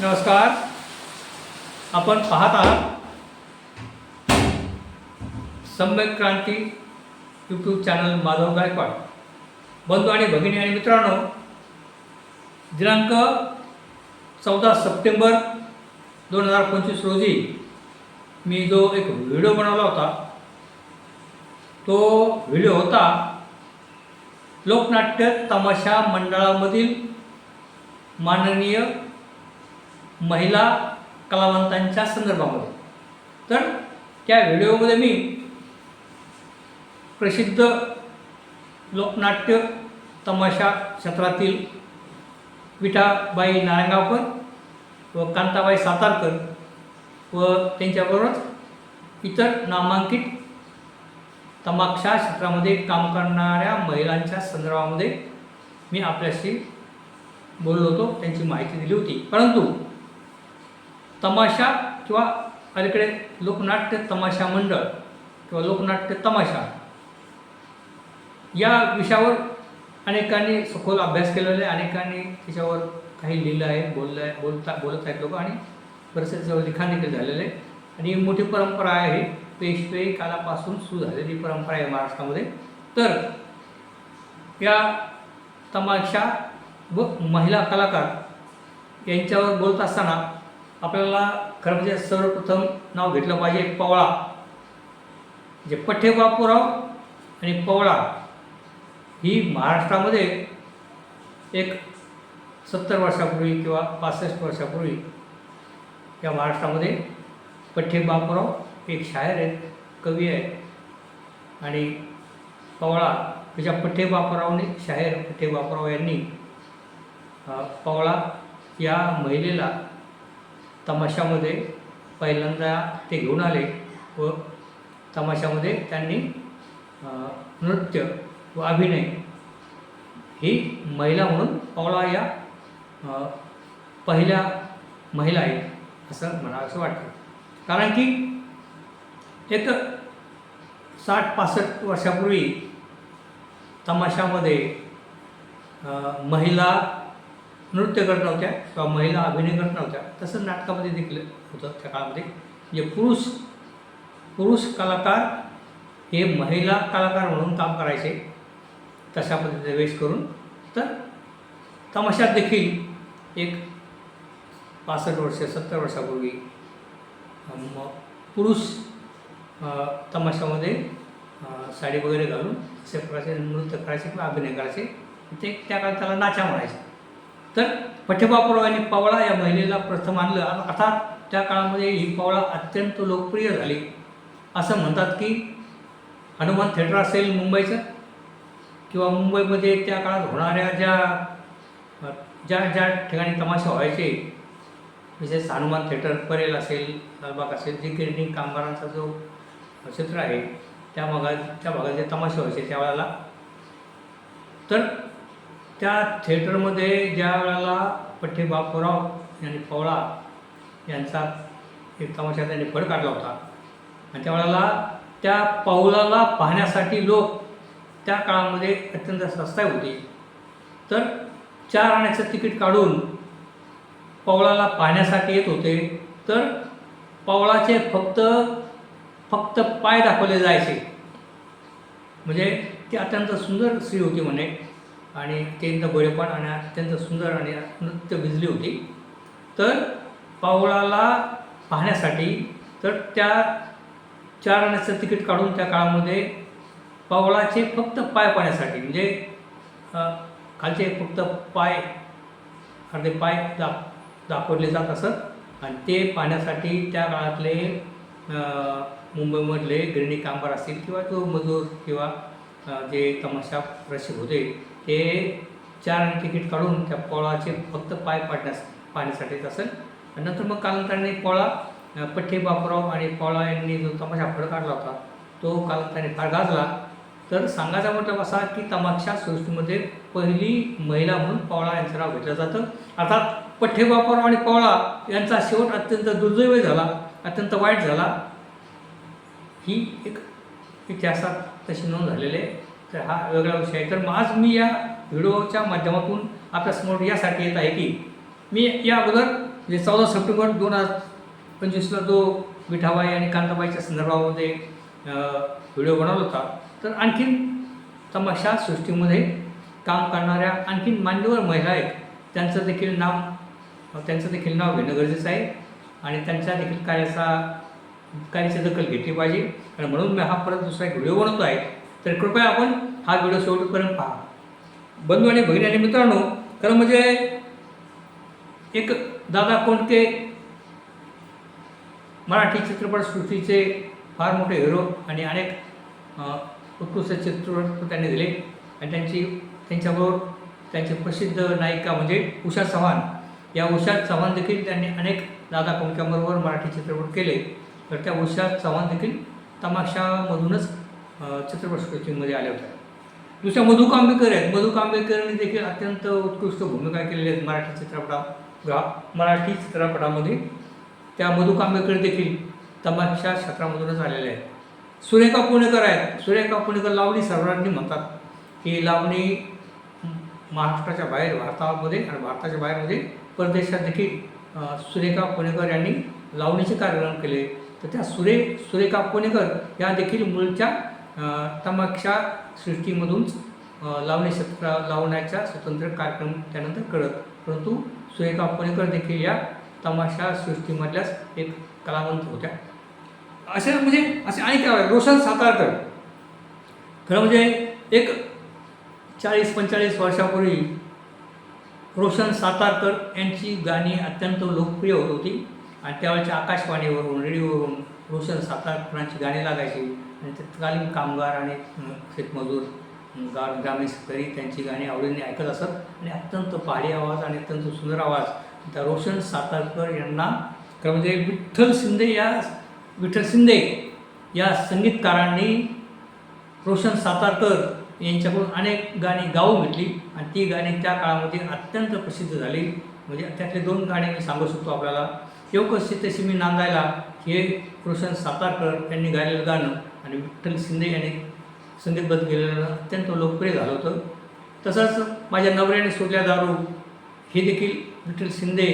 नमस्कार. आपण पाहत आहात सम्यक क्रांती यूट्यूब चॅनल माधव गायकवाड. बंधू आणि भगिनी आणि मित्रांनो दिनांक चौदा सप्टेंबर दोन हजार पंचवीस रोजी मी जो एक व्हिडिओ बनवला होता तो व्हिडिओ होता लोकनाट्य तमाशा मंडळामधील माननीय महिला कलावंतांच्या संदर्भामध्ये. तर त्या व्हिडिओमध्ये मी प्रसिद्ध लोकनाट्य तमाशा क्षेत्रातील विठाबाई नारायणगावकर व कांताबाई सातारकर व त्यांच्याबरोबरच इतर नामांकित तमाशा क्षेत्रामध्ये काम करणाऱ्या महिलांच्या संदर्भामध्ये मी आपल्याशी बोललो होतो त्यांची माहिती दिली होती. परंतु तमाशा किंवा अलीकडे लोकनाट्य तमाशा मंडळ किंवा लोकनाट्य तमाशा या विषयावर अनेकांनी सखोल अभ्यास केलेला आहे. अनेकांनी त्याच्यावर काही लिहिलं आहे बोललं आहे बोलता बोलत आहेत लोक आणि बरेचसे त्याच्यावर लिखाण देखील झालेलं आहे. आणि मोठी परंपरा आहे. पेशवे कालापासून सुरू झालेली परंपरा आहे महाराष्ट्रामध्ये. तर या तमाशा व महिला कलाकार यांच्यावर बोलत असताना आपल्याला खरं म्हणजे सर्वप्रथम नाव घेतलं पाहिजे पवळा. जे पठ्ठेबापूराव आणि पवळा ही महाराष्ट्रामध्ये एक सत्तर वर्षापूर्वी किंवा पासष्ट वर्षापूर्वी या महाराष्ट्रामध्ये पठ्ठे बापूराव एक शायर आहेत कवी आहे आणि पवळा त्याच्या पठ्ठे बापूरावने शाहीर पठ्ठे बापूराव यांनी पवळा या महिलेला तमाशामध्ये पहिल्यांदा ते घेऊन आले व तमाशामध्ये त्यांनी नृत्य व अभिनय ही महिला म्हणून पावला या पहिल्या महिला आहेत असं मला असं वाटतं. कारण की एक साठ पासष्ट वर्षापूर्वी तमाशामध्ये महिला नृत्य करत नव्हत्या किंवा महिला अभिनय करत नव्हत्या. तसं नाटकामध्ये देखील होतं त्या काळामध्ये. म्हणजे पुरुष पुरुष कलाकार हे महिला कलाकार म्हणून काम करायचे. तशा पद्धतीने वेश करून. तर तमाशात देखील एक पासष्ट वर्ष सत्तर वर्षापूर्वी पुरुष तमाशामध्ये साडी वगैरे घालून अशा प्रकारचे नृत्य करायचे किंवा अभिनय करायचे. ते त्या काळात त्याला नाचा म्हणायचे. तर पठ्ठेबापूराव यांनी पवळा या महिलेला प्रथम आणलं. आणि अर्थात त्या काळामध्ये ही पवळा अत्यंत लोकप्रिय झाली. असं म्हणतात की हनुमान थिएटर असेल मुंबईचं किंवा मुंबईमध्ये त्या काळात होणाऱ्या ज्या ज्या ज्या ठिकाणी तमाशे व्हायचे विशेष हनुमान थिएटर परेल असेल लालबाग असेल जे गिरणी कामगारांचा जो क्षेत्र आहे त्या भागात त्या भागात जे तमाशे व्हायचे त्यावेळेला. तर त्या थिएटरमध्ये ज्या वेळेला पठ्ठे बापूराव यांनी फवळा यांचा एक तमाशा त्यांनी फड काढला होता. आणि त्यावेळेला त्या पाऊलाला पाहण्यासाठी लोक त्या काळामध्ये अत्यंत सस्ता होते. तर चार आण्याचं तिकीट काढून पावळाला पाहण्यासाठी येत होते. तर पावळाचे फक्त फक्त पाय दाखवले जायचे. म्हणजे ती अत्यंत सुंदर स्त्री होती म्हणे. आणि अत्यंत गोळेपण आणि अत्यंत सुंदर आणि नृत्य भिजली होती. तर पावळाला पाहण्यासाठी तर त्या चार आण्याचं तिकीट काढून त्या काळामध्ये पावळाचे फक्त पाय पाहण्यासाठी म्हणजे खालचे फक्त पाय अर्धे पाय दा दाखवले जात असत. आणि ते पाहण्यासाठी त्या काळातले मुंबईमधले गिरणी कामगार असतील किंवा जो मजूर किंवा जे तमाशा रसिक होते ते चार तिकीट काढून त्या पोळाचे फक्त पाय पाडण्यास पाण्यासाठी असेल. आणि नंतर मग कालांतराने पोळा पठ्ठे बापराव आणि पोळा यांनी जो तमाशा फड काढला होता तो कालांतराने फार गाजला. तर सांगायचा मतलब असा की तमाशा सृष्टीमध्ये पहिली महिला म्हणून पावळा यांचं नाव घेतलं जातं. अर्थात पठ्ठे बापराव आणि पावळा यांचा शेवट अत्यंत दुर्दैवी झाला अत्यंत वाईट झाला. ही एक इतिहासात तशी नोंद झालेली आहे तर हा वेगळा विषय आहे. तर मग आज मी या व्हिडिओच्या माध्यमातून आपल्यासमोर यासाठी येत आहे की मी या अगोदर म्हणजे चौदा सप्टेंबर दोन हजार पंचवीसला जो मिठाबाई आणि कांताबाईच्या संदर्भामध्ये व्हिडिओ बनवला होता तर आणखीन तमाशा सृष्टीमध्ये काम करणाऱ्या आणखीन मान्यवर महिला आहेत. त्यांचं देखील नाव त्यांचं देखील नाव घेणं गरजेचं आहे. आणि त्यांच्या देखील कार्याचा कार्याची दखल घेतली पाहिजे. आणि म्हणून मी हा परत दुसरा एक व्हिडिओ बनवतो आहे. तर कृपया आपण हा व्हिडिओ शेवटपर्यंत पहा. बंधू आणि भगिनी आणि मित्रांनो खरं म्हणजे एक दादा कोणते मराठी चित्रपटसृष्टीचे फार मोठे हिरो आणि अनेक उत्कृष्ट चित्रपट त्यांनी दिले. आणि त्यांची त्यांच्याबरोबर त्यांची प्रसिद्ध नायिका म्हणजे उषा चव्हाण. या उषा चव्हाण देखील त्यांनी अनेक दादा कोंडक्यांबरोबर मराठी चित्रपट केले. तर त्या उषा चव्हाण देखील तमाशामधूनच चित्रपटसृष्टीमध्ये आल्या होत्या. दुसऱ्या मधु कांबेकर आहेत. मधु कांबेकरने देखील अत्यंत उत्कृष्ट भूमिका केलेल्या आहेत मराठी चित्रपटा मराठी चित्रपटामध्ये. त्या मधु कांबेकर देखील तमाशा क्षेत्रामधूनच आलेल्या आहेत. सुरेखा पुणेकर आहेत. सुरेखा पुणेकर लावणी सर्वांनी म्हणतात की लावणी महाराष्ट्राच्या बाहेर भारतामध्ये आणि भारताच्या बाहेरमध्ये परदेशात देखील सुरेखा पुणेकर यांनी लावणीचे कार्यक्रम केले. तर त्या सुरे सुरेखा पुणेकर या देखील मूळच्या तमाक्षा सृष्टीमधूनच अ, लावणी लावण्याचा स्वतंत्र कार्यक्रम त्यानंतर करत परंतु सुरेखा पुणेकर देखील या तमाशा सृष्टीमधल्याच एक कलावंत होत्या. असे म्हणजे असे अनेक रोशन सातारकर. खरं म्हणजे एक चाळीस पंचेचाळीस वर्षापूर्वी रोशन सातारकर यांची गाणी अत्यंत लोकप्रिय होत होती. आणि त्यावेळेच्या आकाशवाणीवरून रेडिओवरून रोशन सातारकरांची गाणी लागायची आणि तत्कालीन कामगार आणि शेतमजूर गा ग्रामीण शेतकरी त्यांची गाणी आवडीने ऐकत असत. आणि अत्यंत पहाडी आवाज आणि अत्यंत सुंदर आवाज. त्या रोशन सातारकर यांना खरं म्हणजे विठ्ठल शिंदे या विठ्ठल शिंदे या संगीतकारांनी रोशन सातारकर यांच्याकडून अनेक गाणी गाऊन घेतली. आणि ती गाणी त्या काळामध्ये अत्यंत प्रसिद्ध झाली. म्हणजे त्यातले दोन गाणे मी सांगू शकतो आपल्याला. योगशी तशी मी नांदायला हे रोशन सातारकर यांनी गायलेलं गाणं आणि विठ्ठल शिंदे यांनी संगीतबद्ध केलेलं अत्यंत लोकप्रिय झालं होतं. तसंच माझ्या नवऱ्याने सोडल्या दारू हे देखील विठ्ठल शिंदे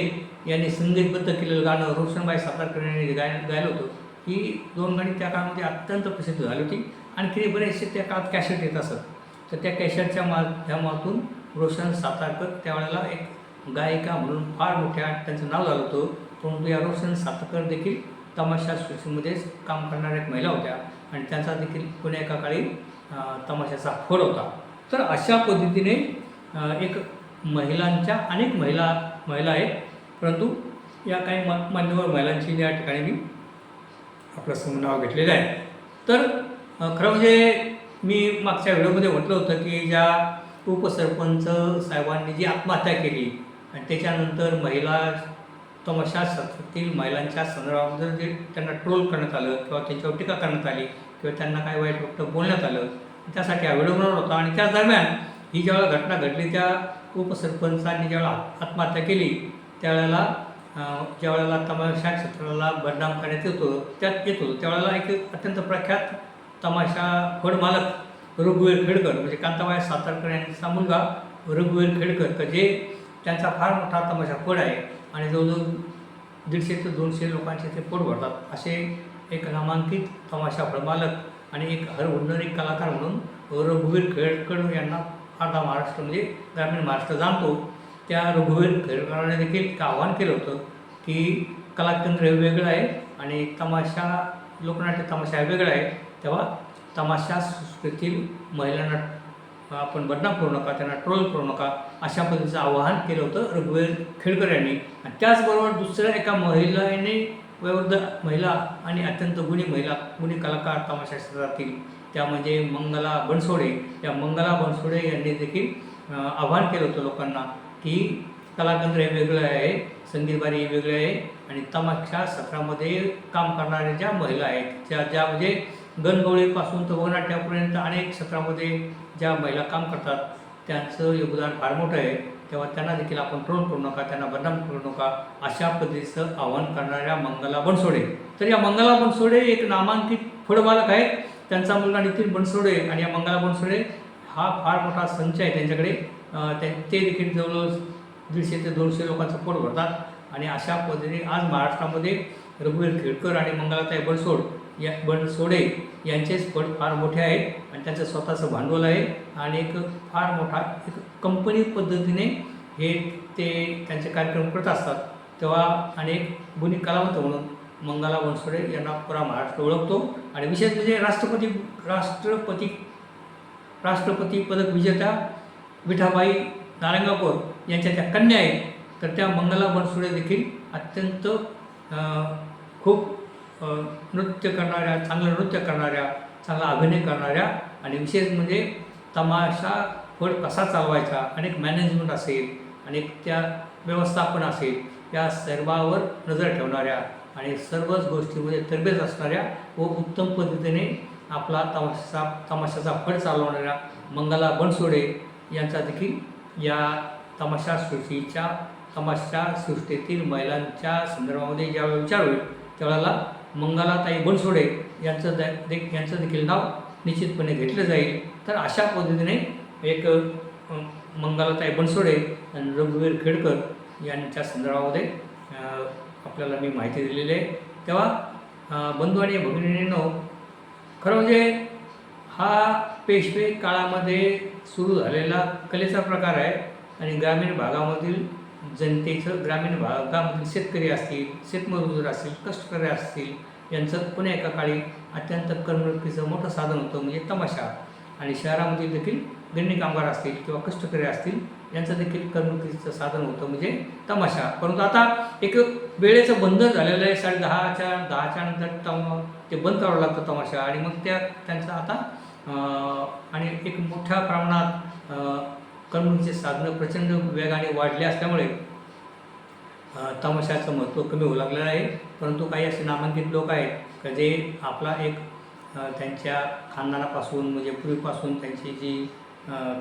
यांनी संगीतबद्ध केलेलं गाणं रोशनबाई सातारकर यांनी गाय गायलं होतं ही दोन गाणी त्या काळामध्ये अत्यंत प्रसिद्ध झाली होती. आणखी बरेचसे त्या काळात कॅसेट येत असत. तर त्या कॅसेटच्या माध्यमातून रोशन सातारकर त्यावेळेला एक गायिका म्हणून फार मोठ्या त्यांचं नाव झालं होतं. परंतु या रोशन देखील तमाशा सृष्टीमध्येच काम करणाऱ्या एक महिला होत्या. आणि त्यांचा देखील पुण्या एका काळी तमाशाचा फोड होता. तर अशा पद्धतीने एक महिलांच्या अनेक महिला महिला आहेत. परंतु या काही म मान्यवर महिलांची या ठिकाणी मी आपलं समोर नाव घेतलेलं आहे. तर खरं म्हणजे मी मागच्या व्हिडिओमध्ये म्हटलं होतं की ज्या उपसरपंच साहेबांनी जी आत्महत्या केली आणि त्याच्यानंतर महिला तमाशा क्षेत्रातील महिलांच्या संदर्भामध्ये जे त्यांना ट्रोल करण्यात आलं किंवा त्यांच्यावर टीका करण्यात आली किंवा त्यांना काही वाईट वाटतं बोलण्यात आलं त्यासाठी हा व्हिडिओ बनवला होता. आणि त्याच दरम्यान ही ज्यावेळेला घटना घडली त्या उपसरपंचांनी ज्यावेळेला आत्महत्या केली त्यावेळेला ज्यावेळेला तमाशा क्षेत्राला बदनाम करण्यात येतो त्यात येत होतं. त्यावेळेला एक अत्यंत प्रख्यात तमाशा फड मालक रघुवीर खेडकर म्हणजे कांताबाई सातारकर यांचा मुलगा रघुवीर खेडकर का जे त्यांचा फार मोठा तमाशा फड आहे आणि जवळजवळ दीडशे ते दोनशे लोकांचे ते पोट भरतात. असे एक नामांकित तमाशा फड मालक आणि एक हरहुन्नरी कलाकार म्हणून रघुवीर खेडकर यांना अर्धा महाराष्ट्र म्हणजे ग्रामीण महाराष्ट्र जाणतो. त्या रघुवीर खेडकरांनी देखील एक आव्हान केलं होतं की कलाकेंद्र हे वेगळं आहे आणि तमाशा लोकनाट्य तमाशा हे वेगळं आहे. तेव्हा तमाशा सृष्टीतील महिलांना आपण बदनाम करू नका त्यांना ट्रोल करू नका. अशा पद्धतीचं आवाहन केलं होतं रघुवीर खेडकर यांनी. आणि त्याचबरोबर दुसऱ्या एका महिलेने वयोवृद्ध महिला आणि अत्यंत गुणी महिला गुणी कलाकार तमाशा क्षेत्रातील त्या म्हणजे मंगला बनसोडे. या मंगला बनसोडे यांनी देखील आव्हान आवाहन केलं होतं लोकांना की कलाकंद्र हे वेगळं आहे संगीतबारी हे वेगळे आहे आणि तमाशा सत्रामध्ये काम करणाऱ्या ज्या महिला आहेत ज्या ज्या म्हणजे गणगवळीपासून तर वनाट्यापर्यंत अनेक सत्रामध्ये ज्या महिला काम करतात त्यांचं योगदान फार मोठं आहे. तेव्हा त्यांना देखील आपण ट्रोल करू नका त्यांना बदनाम करू नका. अशा पद्धतीचं आवाहन करणाऱ्या मंगला बनसोडे. तर या मंगला बनसोडे एक नामांकित फळमालक आहेत. त्यांचा मुलगा नितीन बनसोडे आणि या मंगला बनसोडे हा फार मोठा संच आहे त्यांच्याकडे. ते ते देखील जवळजवळ दीडशे ते दोनशे लोकांचं पोट भरतात. आणि अशा पद्धतीने आज महाराष्ट्रामध्ये रघुवीर खेडकर आणि मंगलाताई बनसोड या बनसोडे यांचेच पद फार मोठे आहेत आणि त्यांचं स्वतःचं भांडवल आहे आणि एक फार मोठा एक कंपनी पद्धतीने हे ते त्यांचे कार्यक्रम करत असतात. तेव्हा अनेक गुणी कलावंत म्हणून मंगला बनसोडे यांना पुरा महाराष्ट्र ओळखतो आणि विशेष म्हणजे राष्ट्रपती राष्ट्रपती राष्ट्रपती पदक विजेत्या विठाबाई नारंगापूर यांच्या त्या कन्या आहेत. तर त्या मंगला बनसोडे देखील अत्यंत खूप नृत्य करणाऱ्या चांगलं नृत्य करणाऱ्या चांगला अभिनय करणाऱ्या आणि विशेष म्हणजे तमाशा फड कसा चालवायचा अनेक मॅनेजमेंट असेल अनेक त्या व्यवस्थापन असेल या सर्वावर नजर ठेवणाऱ्या आणि सर्वच गोष्टीमध्ये तरबेज असणाऱ्या व उत्तम पद्धतीने आपला तमाशा तमाशाचा फड चालवणाऱ्या मंगला बनसोडे यांचा देखील या तमाशा सृष्टीच्या तमाशा सृष्टीतील महिलांच्या संदर्भामध्ये ज्यावेळी विचार होईल त्यावेळेला मंगलाताई बनसोडे यांचं द दे यांचं देखील नाव निश्चितपणे घेतलं जाईल. तर अशा पद्धतीने एक मंगलाताई बनसोडे आणि रघुवीर खेडकर यांच्या संदर्भामध्ये आपल्याला मी माहिती दिलेली आहे. तेव्हा बंधू आणि भगिनींनो खरं म्हणजे हा पेशवे काळामध्ये सुरू झालेला कलेचा प्रकार आहे आणि ग्रामीण भागामधील जनतेचं ग्रामीण भागामधील शेतकरी असतील शेतमजूर असतील कष्टकरी असतील यांचं पुन्हा एका काळी अत्यंत करमणुकीचं मोठं साधन होतं म्हणजे तमाशा. आणि शहरामध्ये देखील गिरणी कामगार असतील किंवा कष्टकरी असतील यांचं देखील करमणुकीचं साधन होतं म्हणजे तमाशा. परंतु आता एक वेळेचं बंद झालेलं आहे साडे दहाच्या दहाच्या नंतर तम ते बंद करावं लागतं तमाशा. आणि मग त्या त्यांचं आता आणि एक मोठ्या प्रमाणात करमणुकीचे साधनं प्रचंड वेगाने वाढले असल्यामुळे तमाशाचं महत्त्व कमी होऊ लागलेलं आहे. परंतु काही असे नामांकित लोक आहेत का जे आपला एक त्यांच्या खानदानापासून म्हणजे पूर्वीपासून त्यांची जी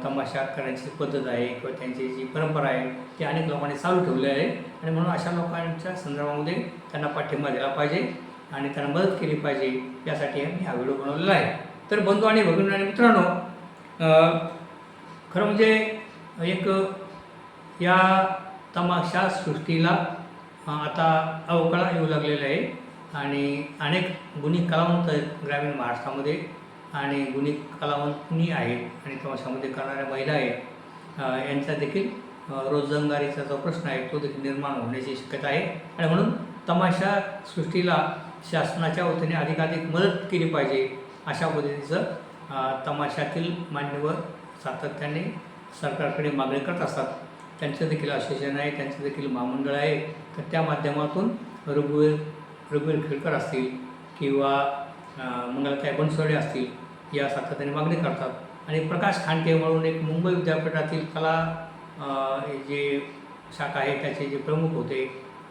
तमाशा करण्याची पद्धत आहे किंवा त्यांची जी परंपरा आहे ती अनेक लोकांनी चालू ठेवली आहे. आणि म्हणून अशा लोकांच्या संदर्भामध्ये त्यांना पाठिंबा दिला पाहिजे आणि त्यांना मदत केली पाहिजे यासाठी मी हा व्हिडिओ बनवलेला आहे. तर बंधू आणि भगिनी आणि मित्रांनो खरं म्हणजे एक या तमाशा सृष्टीला आता अवकळा येऊ लागलेला आहे. आणि अनेक गुणी कलावंत आहेत ग्रामीण महाराष्ट्रामध्ये आणि गुणी कलावंतनी आहेत आणि तमाशामध्ये करणाऱ्या महिला आहेत. यांचा देखील रोजगारीचा जो प्रश्न आहे तो देखील निर्माण होण्याची शक्यता आहे. आणि म्हणून तमाशा सृष्टीला शासनाच्या वतीने अधिकाधिक मदत केली पाहिजे अशा पद्धतीचं तमाशातील मान्यवर सातत्याने सरकारकडे मागणी करत असतात. त्यांचं देखील असोसिएशन आहे त्यांचं देखील महामंडळ आहे. तर त्या माध्यमातून रघुवीर रघुवीर खेळकर असतील किंवा मंगलताई बनसोडे असतील या सातत्याने मागणी करतात. आणि प्रकाश खांडके म्हणून एक मुंबई विद्यापीठातील कला हे जे शाखा आहे त्याचे जे प्रमुख होते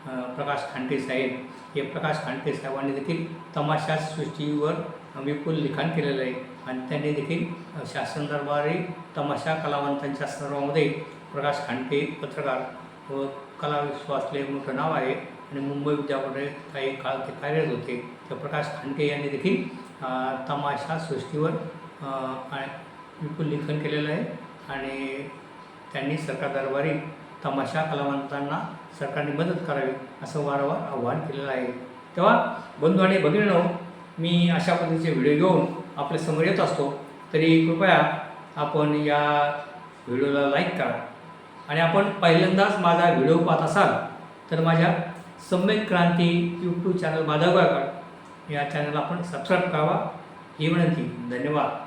प्रकाश खांटे साहेब. हे प्रकाश खांटे साहेबांनी देखील तमाशा सृष्टीवर विपुल लिखाण केलेलं आहे. आणि त्यांनी देखील शासनदरबारी शासन दरबारी तमाशा कलावंतांच्या सर्वामध्ये प्रकाश खांडके पत्रकार व कला विश्वासले मोठं नाव आहे. आणि मुंबई विद्यापीठात काही काळ ते कार्यरत होते. तर प्रकाश खांडके यांनी देखील तमाशा सृष्टीवर विपुल लिखाण केलेलं आहे. आणि त्यांनी सरकार दरबारी तमाशा कलावंतांना सरकारने मदत करावी असं वारंवार आव्हान केलेलं आहे. तेव्हा बंधू आणि भगिनीनो मी अशा पद्धतीचे व्हिडिओ घेऊन आपल्यासमोर येत असतो. तरी कृपया आपण या व्हिडिओला लाईक करा. आणि आपण पहिल्यांदाच माझा व्हिडिओ पाहत असाल तर माझ्या सम्यक क्रांती यूट्यूब चॅनल माधव या चॅनलला आपण सबस्क्राईब करावा. ही विनंती. धन्यवाद.